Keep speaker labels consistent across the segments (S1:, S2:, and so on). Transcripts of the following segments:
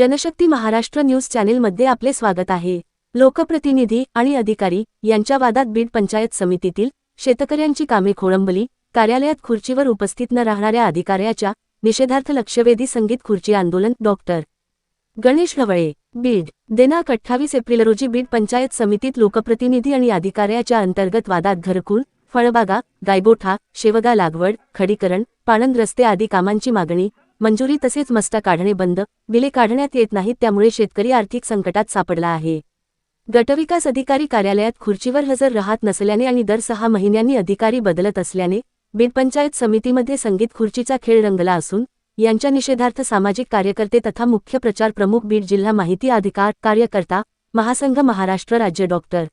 S1: Janshakti Maharashtra news चॅनेलमध्ये आपले स्वागत आहे. लोकप्रतिनिधी आणि अधिकारी यांच्या वादात बीड पंचायत समितीतील शेतकऱ्यांची कामे खोळंबली. कार्यालयात खुर्चीवर उपस्थित न राहणाऱ्या अधिकाऱ्याच्या निषेधार्थ लक्षवेधी संगीत खुर्ची आंदोलन. डॉक्टर गणेश ढवळे बीड दिनांक अठ्ठावीस एप्रिल रोजी बीड पंचायत समितीत लोकप्रतिनिधी आणि अधिकाऱ्याच्या अंतर्गत वादात घरकुल फळबागा गायगोठा शेवगा लागवड खडीकरण पाणंद रस्ते आदी कामांची मागणी मंजुरी तसेच मस्ता काढणे बंद बिले काढण्यात येत नाहीत त्यामुळे शेतकरी आर्थिक संकटात सापडला आहे. गटविकास अधिकारी कार्यालयात खुर्चीवर हजर राहत नसल्याने आणि दर सहा महिन्यांनी अधिकारी बदलत असल्याने बीड समितीमध्ये संगीत खुर्चीचा खेळ रंगला असून यांच्या निषेधार्थ सामाजिक कार्यकर्ते तथा मुख्य प्रचार प्रमुख बीड जिल्हा माहिती अधिकार कार्यकर्ता महासंघ महाराष्ट्र राज्य डॉक्टर.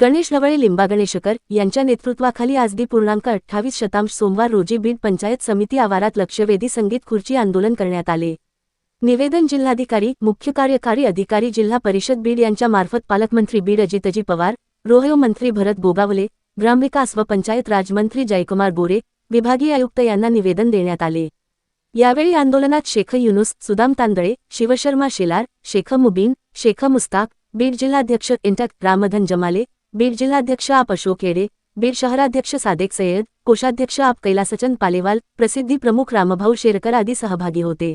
S1: गणेश ढवळे लिंबा गणेशकर यांच्या नेतृत्वाखाली आज दी पूर्णांक अठ्ठावीस शतांश सोमवार रोजी बीड पंचायत समिती आवारात लक्षवेधी संगीत खुर्ची आंदोलन करण्यात आले. निवेदन जिल्हाधिकारी मुख्य कार्यकारी अधिकारी जिल्हा परिषद बीड यांच्या मार्फत पालकमंत्री बीड अजितजी पवार रोहयो मंत्री भरत गोगावले ग्रामविकास व पंचायत राजमंत्री जयकुमार गोरे विभागीय आयुक्त यांना निवेदन देण्यात आले. यावेळी आंदोलनात शेख युनुस सुदाम तांदळे शिवशर्मा शेलार शेख मुबीन शेख मुस्ताक बीड जिल्हाध्यक्ष इंटक रामधन जमाले बीड जिल्हाध्यक्ष आप अशोक येडे बीड शहराध्यक्ष सादेक सय्यद कोषाध्यक्ष आप कैलासचंद पालेवाल प्रसिद्धी प्रमुख रामभाऊ शेरकर आदी सहभागी होते.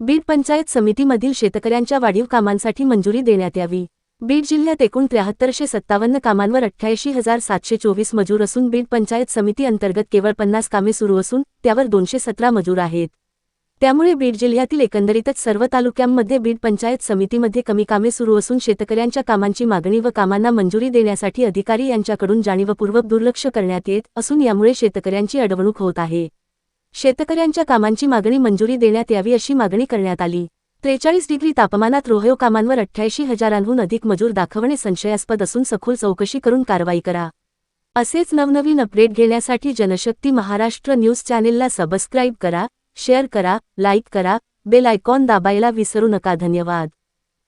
S1: बीड पंचायत समितीमधील शेतकऱ्यांच्या वाढीव कामांसाठी मंजुरी देण्यात यावी. बीड जिल्ह्यात एकूण त्र्याहत्तरशे सत्तावन्न कामांवर अठ्ठ्याऐंशी हजार सातशे चोवीस मजूर असून बीड पंचायत समिती अंतर्गत केवळ पन्नास कामे सुरू असून त्यावर दोनशे सतरा मजूर आहेत. त्यामुळे बीड जिल्ह्यातील एकंदरीतच सर्व तालुक्यांमध्ये बीड पंचायत समितीमध्ये कमी कामे सुरू असून शेतकऱ्यांच्या कामांची मागणी व कामांना मंजुरी देण्यासाठी अधिकारी यांच्याकडून जाणीवपूर्वक दुर्लक्ष करण्यात येत असून यामुळे शेतकऱ्यांची अडवणूक होत आहे. शेतकऱ्यांच्या कामांची मागणी मंजुरी देण्यात यावी अशी मागणी करण्यात आली. त्रेचाळीस डिग्री तापमानात रोहयो कामांवर अठ्ठ्याऐंशी हजारांहून अधिक मजूर दाखवणे संशयास्पद असून सखोल चौकशी करून कारवाई करा. असेच नवनवीन अपडेट घेण्यासाठी जनशक्ती महाराष्ट्र न्यूज चॅनेलला सबस्क्राईब करा. शेअर करा लाईक करा बेल आयकॉन दाबायला विसरू नका. धन्यवाद.